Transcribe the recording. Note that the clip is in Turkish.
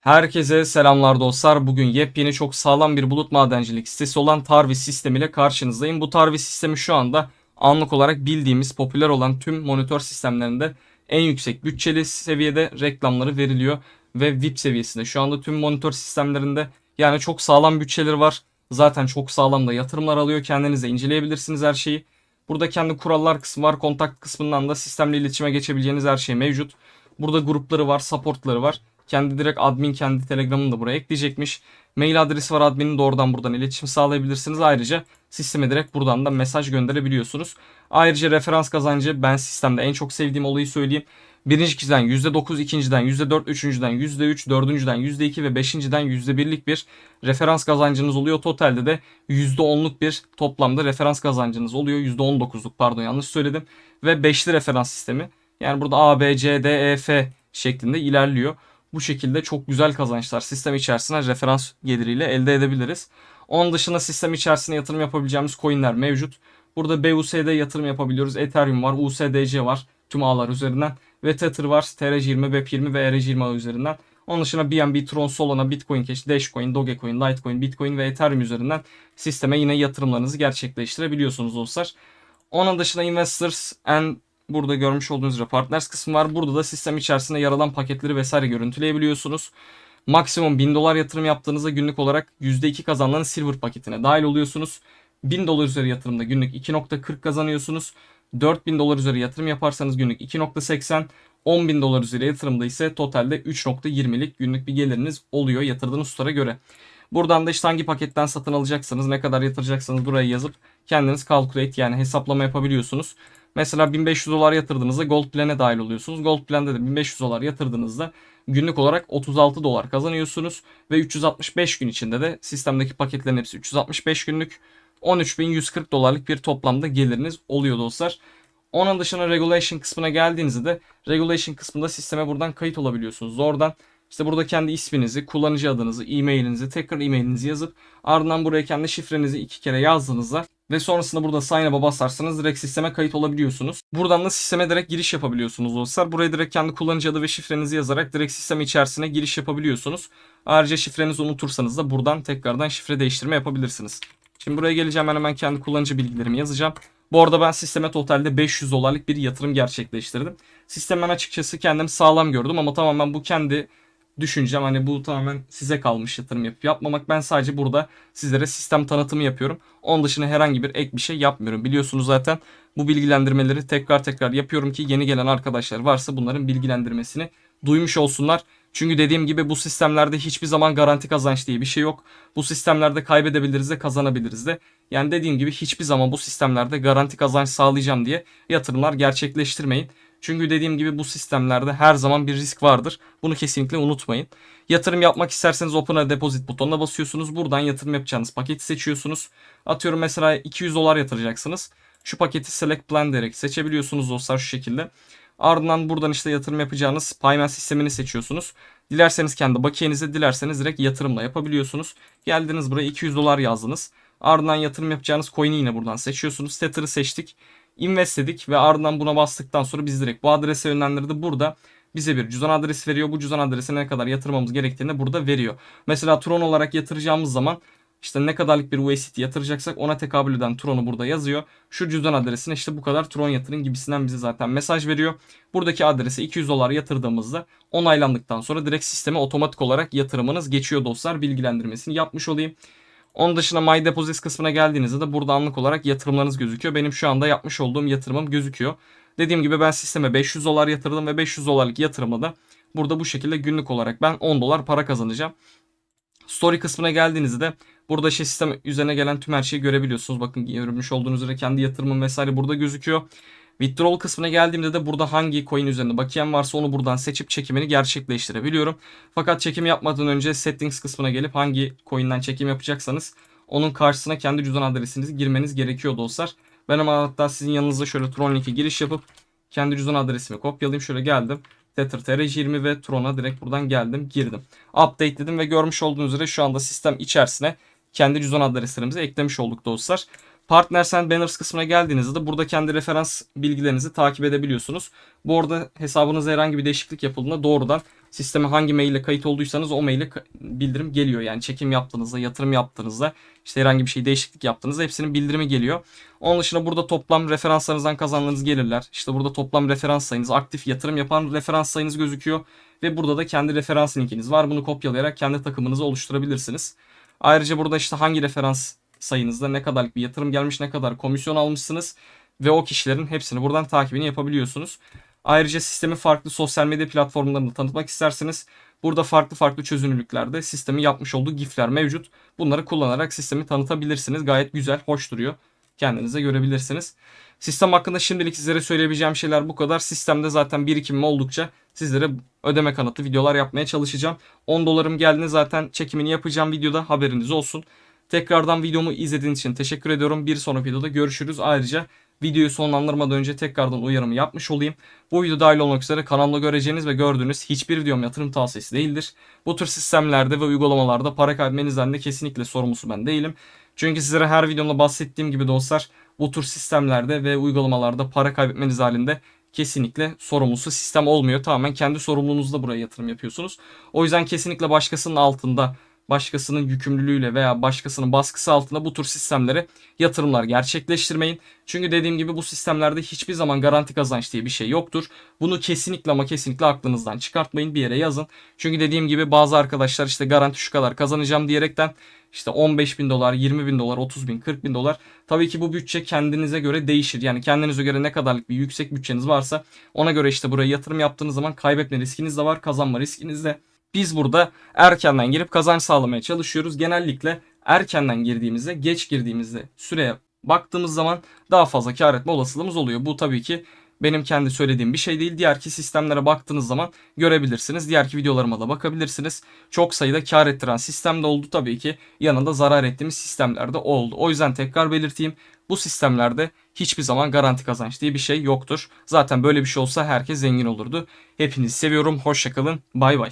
Herkese selamlar dostlar. Bugün yepyeni çok sağlam bir bulut madencilik sitesi olan Tarvis sistemiyle karşınızdayım. Bu Tarvis sistemi şu anda anlık olarak bildiğimiz popüler olan tüm monitör sistemlerinde en yüksek bütçeli seviyede reklamları veriliyor ve VIP seviyesinde. Şu anda tüm monitör sistemlerinde yani çok sağlam bütçeleri var. Zaten çok sağlam da yatırımlar alıyor. Kendiniz de inceleyebilirsiniz her şeyi. Burada kendi kurallar kısmı var. Kontak kısmından da sistemle iletişime geçebileceğiniz her şey mevcut. Burada grupları var, supportları var. Kendi direkt admin kendi telegramını da buraya ekleyecekmiş. Mail adresi var adminin de oradan buradan iletişim sağlayabilirsiniz. Ayrıca sisteme direkt buradan da mesaj gönderebiliyorsunuz. Ayrıca referans kazancı ben sistemde en çok sevdiğim olayı söyleyeyim. Birinci kişiden %9, ikinciden %4, üçüncüden %3, dördüncüden %2 ve beşinciden %1'lik bir referans kazancınız oluyor. Totalde de %10'luk bir toplamda referans kazancınız oluyor. %19'luk pardon yanlış söyledim. Ve beşli referans sistemi. Yani burada A, B, C, D, E, F şeklinde ilerliyor. Bu şekilde çok güzel kazançlar sistem içerisine referans geliriyle elde edebiliriz. Onun dışında sistem içerisine yatırım yapabileceğimiz coinler mevcut. Burada BUSD yatırım yapabiliyoruz. Ethereum var, USDC var tüm ağlar üzerinden. ve Tether var, TRC20, BEP20 ve ERC20 ağı üzerinden. Onun dışında BNB, Tron, Solana, Bitcoin Cash, Dashcoin, Dogecoin, Litecoin, Bitcoin ve Ethereum üzerinden sisteme yine yatırımlarınızı gerçekleştirebiliyorsunuz dostlar. Onun dışında Investors and Burada görmüş olduğunuz üzere Partners kısmı var. Burada da sistem içerisinde yer alan paketleri vesaire görüntüleyebiliyorsunuz. Maksimum 1000 dolar yatırım yaptığınızda günlük olarak %2 kazanılan Silver paketine dahil oluyorsunuz. 1000 dolar üzeri yatırımda günlük 2.40 kazanıyorsunuz. 4000 dolar üzeri yatırım yaparsanız günlük 2.80, 10.000 dolar üzeri yatırımda ise totalde 3.20'lik günlük bir geliriniz oluyor yatırdığınız tutara göre. Buradan da işte hangi paketten satın alacaksanız, ne kadar yatıracaksanız buraya yazıp kendiniz calculate yani hesaplama yapabiliyorsunuz. Mesela 1500 dolar yatırdığınızda Gold Plan'e dahil oluyorsunuz. Gold Plan'de de 1500 dolar yatırdığınızda günlük olarak 36 dolar kazanıyorsunuz. Ve 365 gün içinde de sistemdeki paketlerin hepsi 365 günlük 13.140 dolarlık bir toplamda geliriniz oluyor dostlar. Onun dışında regulation kısmına geldiğinizde de regulation kısmında sisteme buradan kayıt olabiliyorsunuz. Oradan işte burada kendi isminizi, kullanıcı adınızı, e-mailinizi, tekrar e-mailinizi yazıp ardından buraya kendi şifrenizi iki kere yazdığınızda ve sonrasında burada sign up'a basarsanız direkt sisteme kayıt olabiliyorsunuz. Buradan da sisteme direkt giriş yapabiliyorsunuz dostlar. Buraya direkt kendi kullanıcı adı ve şifrenizi yazarak direkt sistem içerisine giriş yapabiliyorsunuz. Ayrıca şifrenizi unutursanız da buradan tekrardan şifre değiştirme yapabilirsiniz. Şimdi buraya geleceğim ben hemen kendi kullanıcı bilgilerimi yazacağım. Bu arada ben sisteme totalde 500 dolarlık bir yatırım gerçekleştirdim. Sistem ben açıkçası kendim sağlam gördüm ama tamamen bu kendi düşüncem hani bu tamamen size kalmış yatırım yapıp yapmamak. Ben sadece burada sizlere sistem tanıtımı yapıyorum. Onun dışında herhangi bir ek bir şey yapmıyorum. Biliyorsunuz zaten bu bilgilendirmeleri tekrar tekrar yapıyorum ki yeni gelen arkadaşlar varsa bunların bilgilendirmesini duymuş olsunlar. Çünkü dediğim gibi bu sistemlerde hiçbir zaman garanti kazanç diye bir şey yok. Bu sistemlerde kaybedebiliriz de kazanabiliriz de. Yani dediğim gibi hiçbir zaman bu sistemlerde garanti kazanç sağlayacağım diye yatırımlar gerçekleştirmeyin. Çünkü dediğim gibi bu sistemlerde her zaman bir risk vardır. Bunu kesinlikle unutmayın. Yatırım yapmak isterseniz Open Deposit butonuna basıyorsunuz. Buradan yatırım yapacağınız paketi seçiyorsunuz. Atıyorum mesela 200 dolar yatıracaksınız. Şu paketi Select Plan diyerek seçebiliyorsunuz dostlar şu şekilde. Ardından buradan işte yatırım yapacağınız payment sistemini seçiyorsunuz. Dilerseniz kendi bakiyenize, dilerseniz direkt yatırımla yapabiliyorsunuz. Geldiniz buraya 200 dolar yazdınız. Ardından yatırım yapacağınız coin'i yine buradan seçiyorsunuz. Tether'ı seçtik invest dedik ve ardından buna bastıktan sonra biz direkt bu adrese yönlendirdi. Burada bize bir cüzdan adresi veriyor. Bu cüzdan adresine ne kadar yatırmamız gerektiğini burada veriyor. Mesela Tron olarak yatıracağımız zaman işte ne kadarlık bir USDT yatıracaksak ona tekabül eden Tron'u burada yazıyor. Şu cüzdan adresine işte bu kadar Tron yatırın gibisinden bize zaten mesaj veriyor. Buradaki adrese 200 dolar yatırdığımızda onaylandıktan sonra direkt sisteme otomatik olarak yatırımınız geçiyor dostlar. Bilgilendirmesini yapmış olayım. Onun dışında My Deposits kısmına geldiğinizde de burada anlık olarak yatırımlarınız gözüküyor. Benim şu anda yapmış olduğum yatırımım gözüküyor. Dediğim gibi ben sisteme 500 dolar yatırdım ve 500 dolarlık yatırımla da burada bu şekilde günlük olarak ben 10 dolar para kazanacağım. Story kısmına geldiğinizde de burada şey sistem üzerine gelen tüm her şeyi görebiliyorsunuz. Bakın görmüş olduğunuz üzere kendi yatırımım vesaire burada gözüküyor. Withdrawal kısmına geldiğimde de burada hangi coin üzerinde bakiyem varsa onu buradan seçip çekimini gerçekleştirebiliyorum. Fakat çekim yapmadan önce settings kısmına gelip hangi coin'den çekim yapacaksanız onun karşısına kendi cüzdan adresinizi girmeniz gerekiyor dostlar. Ben ama hatta sizin yanınızda şöyle Tron linki giriş yapıp kendi cüzdan adresimi kopyalayayım. Şöyle geldim. Tether TR20 ve Tron'a direkt buradan geldim girdim. Update dedim ve görmüş olduğunuz üzere şu anda sistem içerisine kendi cüzdan adreslerimizi eklemiş olduk dostlar. Partners and Banners kısmına geldiğinizde de burada kendi referans bilgilerinizi takip edebiliyorsunuz. Bu arada hesabınızda herhangi bir değişiklik yapıldığında doğrudan Sisteme hangi maille kayıt olduysanız o maile ka- bildirim geliyor. Yani çekim yaptığınızda, yatırım yaptığınızda, işte herhangi bir şey değişiklik yaptığınızda hepsinin bildirimi geliyor. Onun dışında burada toplam referanslarınızdan kazandığınız gelirler. İşte burada toplam referans sayınız, aktif yatırım yapan referans sayınız gözüküyor. Ve burada da kendi referans linkiniz var. Bunu kopyalayarak kendi takımınızı oluşturabilirsiniz. Ayrıca burada işte hangi referans sayınızda ne kadarlık bir yatırım gelmiş, ne kadar komisyon almışsınız ve o kişilerin hepsini buradan takibini yapabiliyorsunuz. Ayrıca sistemi farklı sosyal medya platformlarında tanıtmak isterseniz burada farklı farklı çözünürlüklerde sistemin yapmış olduğu GIF'ler mevcut. Bunları kullanarak sistemi tanıtabilirsiniz. Gayet güzel, hoş duruyor. Kendinize görebilirsiniz. Sistem hakkında şimdilik sizlere söyleyebileceğim şeyler bu kadar. Sistemde zaten birikimim oldukça sizlere ödeme kanıtlı videolar yapmaya çalışacağım. 10 dolarım geldiğinde zaten çekimini yapacağım videoda haberiniz olsun. Tekrardan videomu izlediğiniz için teşekkür ediyorum. Bir sonraki videoda görüşürüz. Ayrıca videoyu sonlandırmadan önce tekrardan uyarımı yapmış olayım. Bu video dahil olmak üzere kanalda göreceğiniz ve gördüğünüz hiçbir videom yatırım tavsiyesi değildir. Bu tür sistemlerde ve uygulamalarda para kaybetmenizden de kesinlikle sorumlusu ben değilim. Çünkü sizlere her videomda bahsettiğim gibi dostlar bu tür sistemlerde ve uygulamalarda para kaybetmeniz halinde kesinlikle sorumlusu sistem olmuyor. Tamamen kendi sorumluluğunuzla buraya yatırım yapıyorsunuz. O yüzden kesinlikle başkasının altında başkasının yükümlülüğüyle veya başkasının baskısı altında bu tür sistemlere yatırımlar gerçekleştirmeyin. Çünkü dediğim gibi bu sistemlerde hiçbir zaman garanti kazanç diye bir şey yoktur. Bunu kesinlikle ama kesinlikle aklınızdan çıkartmayın bir yere yazın. Çünkü dediğim gibi bazı arkadaşlar işte garanti şu kadar kazanacağım diyerekten işte 15 bin dolar, 20 bin dolar, 30 bin, 40 bin dolar. Tabii ki bu bütçe kendinize göre değişir. Yani kendinize göre ne kadarlık bir yüksek bütçeniz varsa ona göre işte buraya yatırım yaptığınız zaman kaybetme riskiniz de var, kazanma riskiniz de. Biz burada erkenden girip kazanç sağlamaya çalışıyoruz. Genellikle erkenden girdiğimizde, geç girdiğimizde süreye baktığımız zaman daha fazla kar etme olasılığımız oluyor. Bu tabii ki benim kendi söylediğim bir şey değil. Diğerki sistemlere baktığınız zaman görebilirsiniz. Diğerki videolarıma da bakabilirsiniz. Çok sayıda kar ettiren sistem de oldu tabii ki. Yanında zarar ettiğimiz sistemler de oldu. O yüzden tekrar belirteyim. Bu sistemlerde hiçbir zaman garanti kazanç diye bir şey yoktur. Zaten böyle bir şey olsa herkes zengin olurdu. Hepinizi seviyorum. Hoşçakalın. Bay bay.